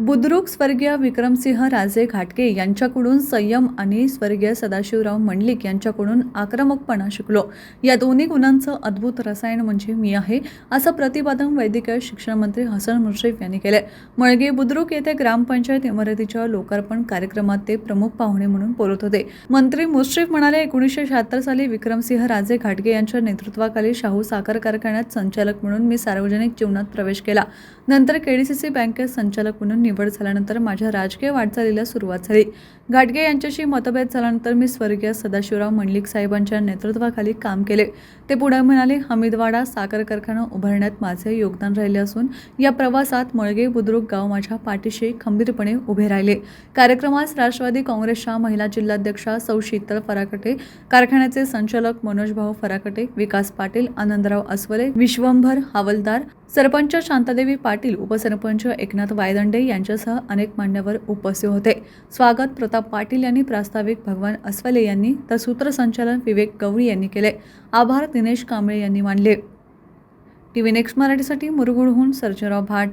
बुद्रुक स्वर्गीय विक्रमसिंह राजे घाटगे यांच्याकडून संयम आणि स्वर्गीय सदाशिवराव मंडलिक यांच्याकडून आक्रमकपणा शिकलो. या दोन्ही गुणांचं अद्भुत रसायन म्हणजे मी आहे असं प्रतिपादन वैद्यकीय शिक्षण मंत्री हसन मुश्रीफ यांनी केले मळगे बुद्रुक येथे ग्रामपंचायत इमारतीच्या लोकार्पण कार्यक्रमात ते प्रमुख पाहुणे म्हणून बोलत होते. मंत्री मुश्रीफ म्हणाले एकोणीसशे शहात्तर साली विक्रमसिंह राजे घाटगे यांच्या नेतृत्वाखाली शाहू साखर कारखान्यात संचालक म्हणून मी सार्वजनिक जीवनात प्रवेश केला. नंतर केडीसीसी बँकेत संचालक म्हणून निवड झाल्यानंतर माझ्या राजकीय वाटचालीला सुरुवात झाली. घाटगे यांच्याशी मतभेद झाल्यानंतर मी स्वर्गीय सदाशिवराव मंडलिक साहेबांच्या नेतृत्वाखाली काम केले. ते पुढे म्हणाले हमीदवाडा साखर कारखाना उभारण्यात माझे योगदान राहिले असून या प्रवासात मळगे बुद्रुक गाव माझ्या पाठीशी खंबीरपणे उभे राहिले. कार्यक्रमास राष्ट्रवादी काँग्रेसच्या महिला जिल्हाध्यक्षा सौ शीतल फराकटे कारखान्याचे संचालक मनोजभाऊ फराकटे विकास पाटील आनंदराव अस्वले विश्वंभर हवलदार सरपंच शांतादेवी पाटील उपसरपंच एकनाथ वायदंडे यांनी यांच्यासह अनेक मान्यवर उपस्थित होते. स्वागत प्रताप पाटील यांनी प्रास्ताविक भगवान अस्वले यांनी तर सूत्रसंचालन विवेक गवळी यांनी केले. आभार दिनेश कांबळे यांनी मानले. टी व्ही नेक्स्ट मराठीसाठी मुरगुडहून सर्जराव भाट.